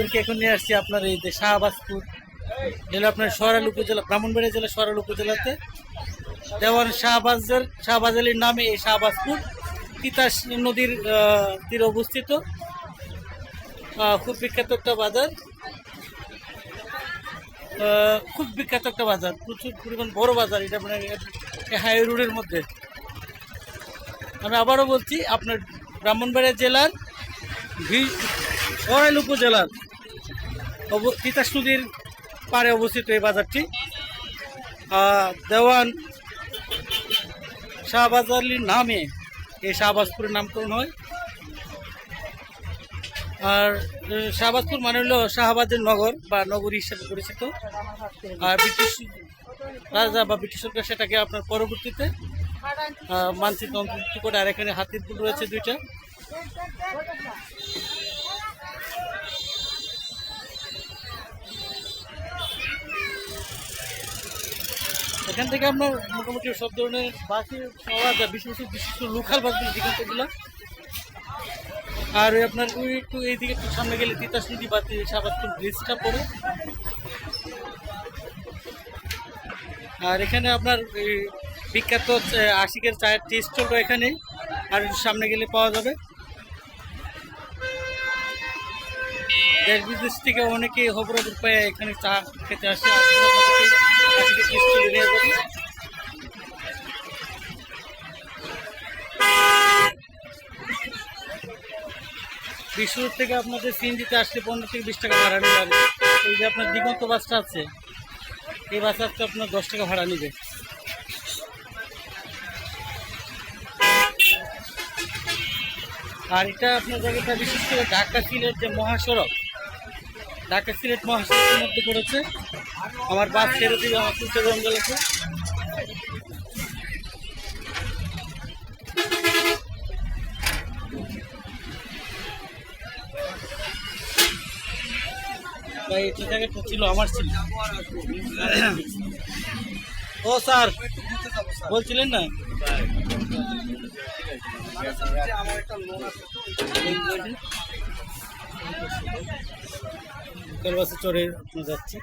আপনাদেরকে এখন নিয়ে আসছি আপনার এই যে শাহবাজপুর। যেটা আপনার সরাল উপজেলা, ব্রাহ্মণবাড়িয়া জেলা সরাল উপজেলাতে। দেওয়ান শাহবাজের শাহবাজ আলীর নামে এই শাহবাজপুর, তিতাস নদীর তীরে অবস্থিত। খুব বিখ্যাত একটা বাজার। খুব বিখ্যাত একটা বাজার। প্রচুর পরিমাণ বড় বাজার। এটা মানে হাই রোডের মধ্যে। আমি আবারও বলছি, আপনার ব্রাহ্মণবাড়িয়া জেলার সরাইল উপজেলার তিতাস নদীর পারে অবস্থিত এই বাজারটি। দেওয়ান শাহবাজ আলীর নামে এই শাহবাজপুরের নামকরণ হয়। আর শাহবাজপুর মানে হলো শাহবাজের নগর বা নগরী হিসেবে পরিচিত। আর ব্রিটিশ রাজা বা ব্রিটিশ সরকার সেটাকে আপনার পরবর্তীতে মানচিত্র অন্তর্ভুক্ত করে, আর এখানে হাতির রয়েছে দুইটা। এখান থেকে আপনার মোটামুটি সব ধরনের বাসে পাওয়া যায়, বিশেষ বিশেষ লোকাল বাসগুলো যেখান থেকেগুলো আর আপনার ওই একটু এইদিকে একটু সামনে গেলে তিতাস নদী বা সাবাদপুর ব্রিজটা পড়ে। আর এখানে আপনার বিখ্যাত আশিকের চায়ের টি স্টলটা এখানে আর সামনে গেলে পাওয়া যাবে। দেশ বিদেশ থেকে অনেকে খবরের উপায়ে এখানে চা খেতে আসে বিশ্বরোড থেকে আপনাদের সিএনজিতে আসলে পনেরো থেকে বিশ টাকা ভাড়া নেবে এই যে আপনার দিগন্ত বাসটা আছে, এই বাস আসতে আপনার দশ টাকা ভাড়া নেবে। আর এটা আপনার জায়গাটা বিশেষ করে ঢাকা সিলেট যে মহাসড়ক, ঢাকা সিলেট মহাসড়কের মধ্যে পড়েছে। আমার বাস ছেড়ে দিবে আমার জঙ্গল আছে ভাই, এটা ছিল আমার ছিল। ও স্যার, বলছিলেন না? আপনি যাচ্ছে।